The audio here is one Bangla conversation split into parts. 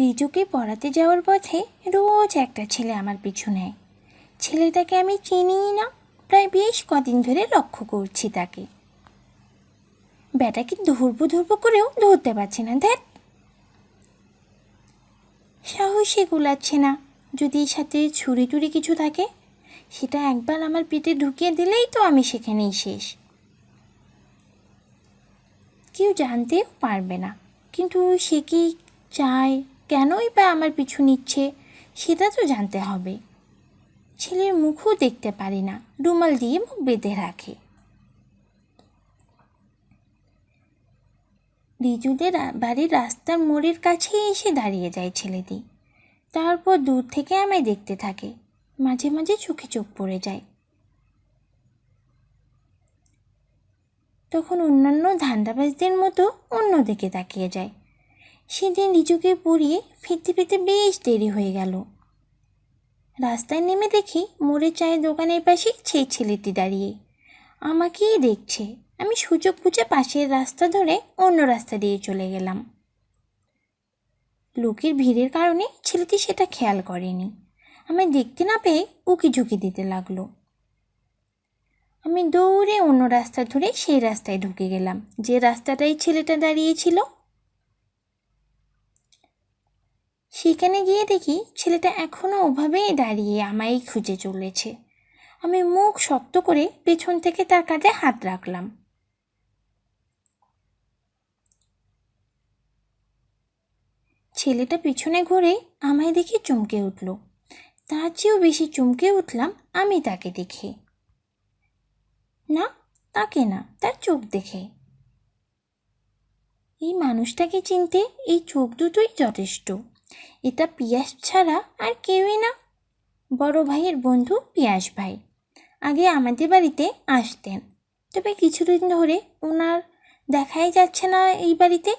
রিজুকে পড়াতে যাওয়ার পথে রোজ একটা ছেলে আমার পিছু নেয় ছেলেটাকে আমি চিনিই না, প্রায় বেশ কদিন ধরে লক্ষ্য করছি তাকে। ব্যাটাকে ধরবো ধরবো করেও ধরতে পারছি না দেখ সাহসে গুলাচ্ছে না, যদি এর সাথে ছুরি টুরি কিছু থাকে, সেটা একবার আমার পেটে ঢুকিয়ে দিলেই তো আমি সেখানেই শেষ। কেউ জানতেও পারবে না, কিন্তু সে কি চায়? কেনই বা আমার পিছু নিচ্ছে, সেটা তো জানতে হবে। ছেলের মুখও দেখতে পারি না, রুমাল দিয়ে মুখ বেঁধে রাখে। রিজুদের বাড়ির রাস্তার মোড়ের কাছে এসে দাঁড়িয়ে যায় ছেলেটি। তারপর দূর থেকে আমায় দেখতে থাকে, মাঝে মাঝে চোখে চোখ পড়ে যায়। তখন অন্যান্য ধান্দাবাজদের মতো অন্যদিকে তাকিয়ে যায়। সেদিন রিজুকে পড়িয়ে ফিরতে ফিরতে বেশ দেরি হয়ে গেল। রাস্তায় নেমে দেখি মোড়ের চায়ের দোকানের পাশে সেই ছেলেটি দাঁড়িয়ে। আমাকেই দেখছে। আমি সুযোগ বুঝে পাশের রাস্তা ধরে অন্য রাস্তা দিয়ে চলে গেলাম। লোকের ভিড়ের কারণে ছেলেটি সেটা খেয়াল করেনি। আমায় দেখতে না পেয়ে উকি ঝুঁকি দিতে লাগল। আমি দৌড়ে অন্য রাস্তা ধরে সেই রাস্তায় ঢুকে গেলাম। যে রাস্তাটাই ছেলেটা দাঁড়িয়েছিল সেখানে গিয়ে দেখি ছেলেটা এখনও ওভাবেই দাঁড়িয়ে আমায় খুঁজে চলেছে। আমি মুখ শক্ত করে পেছন থেকে তার কাজে হাত রাখলাম। ছেলেটা পিছনে ঘুরে আমায় দেখে চমকে উঠল। তার চেয়েও বেশি চমকে উঠলাম আমি তাকে দেখে। না, তাকে না, তার চোখ দেখে। এই মানুষটাকে চিনতে এই চোখ দুটোই যথেষ্ট। এটা পিয়াস ছাড়া আর কেউই না। বড় ভাইয়ের বন্ধু পিয়াস ভাই। আগে আমাদের বাড়িতে আসতেন। তবে কিছুদিন ধরে ওনার দেখাই যাচ্ছে না এই বাড়িতে।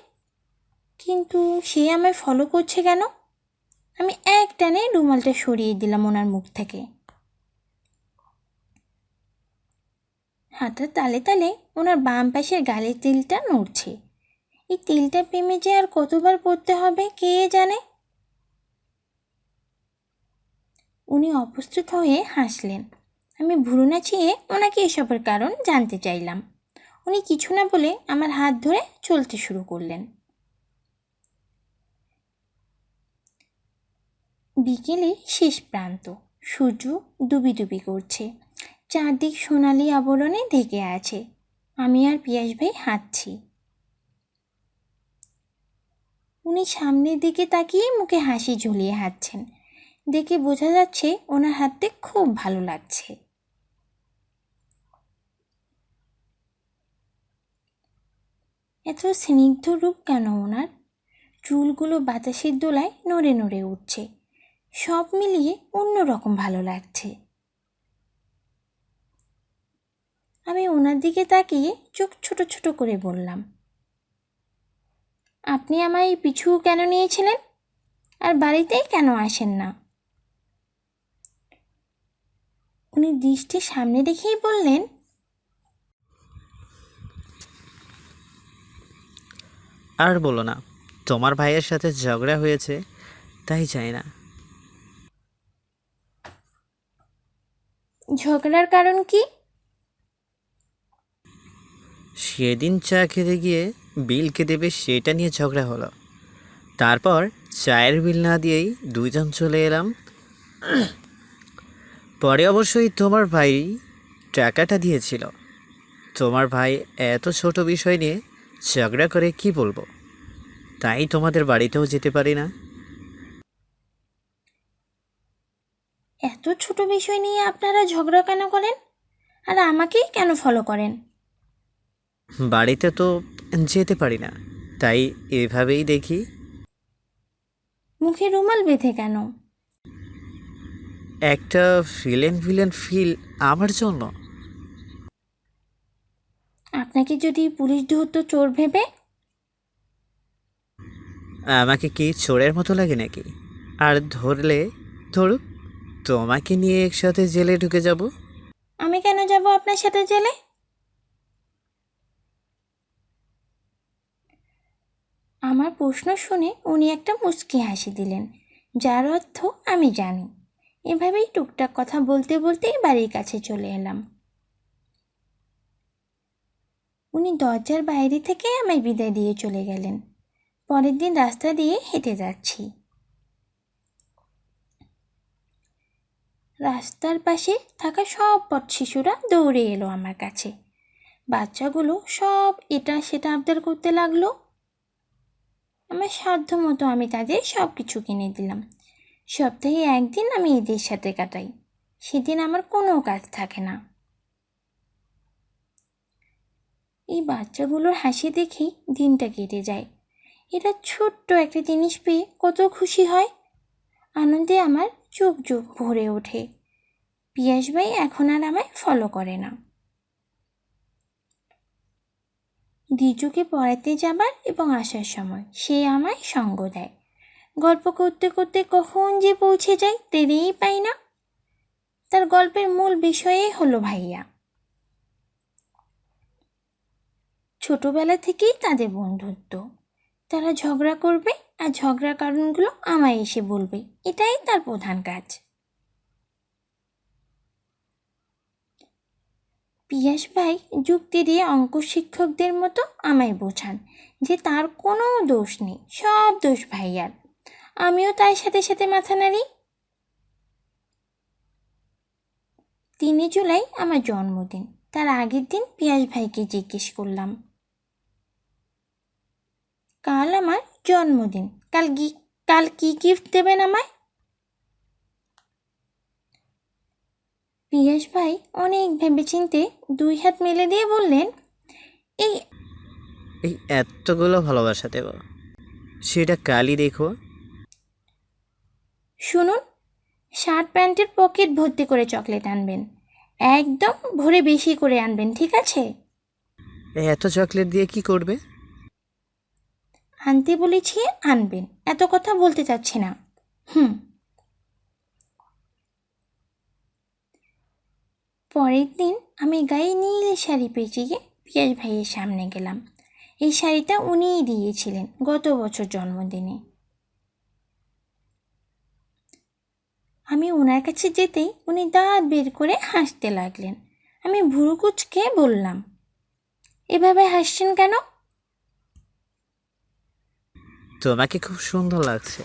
কিন্তু সে আমায় ফলো করছে কেন? আমি এক টানে রুমালটা সরিয়ে দিলাম ওনার মুখ থেকে। হাতের তালে তালে ওনার বাম পাশের গালের তিলটা নড়ছে। এই তিলটা প্রেমে যে আর কতবার পড়তে হবে কে জানে? উনি অপ্রস্তুত হয়ে হাসলেন। আমি ভুরু নাচিয়ে ওনাকে এসবের কারণ জানতে চাইলাম। উনি কিছু না বলে আমার হাত ধরে চলতে শুরু করলেন। বিকেলে শেষ প্রান্ত। সূর্য ডুবি ডুবি করছে। চারদিক সোনালি আবরণে ঢেকে আছে। আমি আর পিয়াস ভাই হাঁটছি। উনি সামনের দিকে তাকিয়ে মুখে হাসি ঝুলিয়ে হাঁটছেন। দেখে বোঝা যাচ্ছে ওনার হাঁটতে খুব ভালো লাগছে। এত স্নিগ্ধ রূপ কেন ওনার? চুলগুলো বাতাসের দোলায় নড়ে নড়ে উঠছে। সব মিলিয়ে অন্যরকম ভালো লাগছে। আমি ওনার দিকে তাকিয়ে চোখ ছোট ছোট করে বললাম, আপনি আমায় পিছু কেন নিয়েছিলেন? আর বাড়িতেই কেন আসেন না? উনি দৃষ্টি সামনে রেখেই বললেন আর বলো না তোমার ভাইয়ের সাথে ঝগড়া হয়েছে তাই চাই না। ঝগড়ার কারণ কি? সেদিন চা খেতে গিয়ে বিল কে দেবে সেটা নিয়ে ঝগড়া হলো। তারপর চায়ের বিল না দিয়েই দুইজন চলে এলাম। পরে অবশ্যই তোমার ভাই টাকাটা দিয়েছিল। তোমার ভাই এত ছোট বিষয় নিয়ে ঝগড়া করে কি বলব? তাই তোমাদের বাড়িতেও যেতে পারি না। এত ছোট বিষয় নিয়ে আপনারা ঝগড়া কেন করেন? আর আমাকেই কেন ফলো করেন? বাড়িতে তো যেতে পারি না তাই এভাবেই দেখি। মুখে রুমাল বেঁধে কেন? একটা ফিলেন ভিলেন ফিল আমার জন্য? আপনাকে যদি পুলিশ ধরতো চোর ভেবে? আমাকে কি চোরের মতো লাগে নাকি? আর ধরলে ধরুক তোমাকে নিয়ে একসাথে জেলে ঢুকে যাব? আমি কেন যাব আপনার সাথে জেলে? আমার প্রশ্ন শুনে উনি একটা মুচকি হাসি দিলেন যার অর্থ আমি জানি। এভাবেই টুকটাক কথা বলতে বলতেই বাড়ির কাছে চলে এলাম। উনি দরজার বাইরে থেকে আমায় বিদায় দিয়ে চলে গেলেন। পরের দিন রাস্তা দিয়ে হেঁটে যাচ্ছি। রাস্তার পাশে থাকা সব পথ শিশুরা দৌড়ে এলো আমার কাছে। বাচ্চাগুলো সব এটা সেটা আবদার করতে লাগল। আমার সাধ্য মতো আমি তাদের সব কিছু কিনে দিলাম। সপ্তাহে একদিন আমি এদের সাথে কাটাই। সেদিন আমার কোনো কাজ থাকে না। এই বাচ্চাগুলোর হাসি দেখেই দিনটা কেটে যায়। এরা ছোট্ট একটা জিনিস পেয়ে কত খুশি হয়। আনন্দে আমার চোখ চোখ ভরে ওঠে। পিয়াস ভাই এখন আর আমায় ফলো করে না। দ্বিজুকে পড়াতে যাবার এবং আসার সময় সে আমায় সঙ্গ দেয়। গল্প করতে করতে কখন যে পৌঁছে যায় টেরেই পাই না। তার গল্পের মূল বিষয়ই হলো ভাইয়া। ছোটবেলা থেকেই তাদের বন্ধুত্ব। তারা ঝগড়া করবে আর ঝগড়ার কারণগুলো আমায় এসে বলবে। এটাই তার প্রধান কাজ। পিয়াস ভাই যুক্তি দিয়ে অঙ্ক শিক্ষকদের মতো আমায় বোঝান যে তার কোনো দোষ নেই, সব দোষ ভাইয়ার। আমিও তাই সাথে সাথে মাথা নাড়ি। তিনে জুলাই আমার জন্মদিন। তার আগের দিন পিয়াস ভাইকে জিজ্ঞেস করলাম। কাল আমার জন্মদিন। কাল কি কাল কি গিফট দেবেন আমায়? পিয়াস ভাই অনেক ভেবেচিন্তে দুই হাত মেলে দিয়ে বললেন, এই এই এতগুলো ভালোবাসা দেব। সেটা কালই দেখো। শুনুন শার্ট প্যান্টের পকেট ভর্তি করে চকলেট আনবেন। একদম ভরে বেশি করে আনবেন ঠিক আছে? এত চকলেট দিয়ে কি করবে? আনতে বলেছি আনবেন এত কথা বলতে চাচ্ছি না। হুম। পরের দিন আমি গায়ে নীল শাড়ি পেঁচিয়ে পিয়াজ ভাইয়ের সামনে গেলাম। এই শাড়িটা উনিই দিয়েছিলেন গত বছর জন্মদিনে। আমি ওনার কাছে যেতেই উনি দাঁত বের করে হাসতে লাগলেন। আমি ভুরু কুচকে বললাম, এভাবে হাসছেন কেন? তোমাকে খুব সুন্দর লাগছে।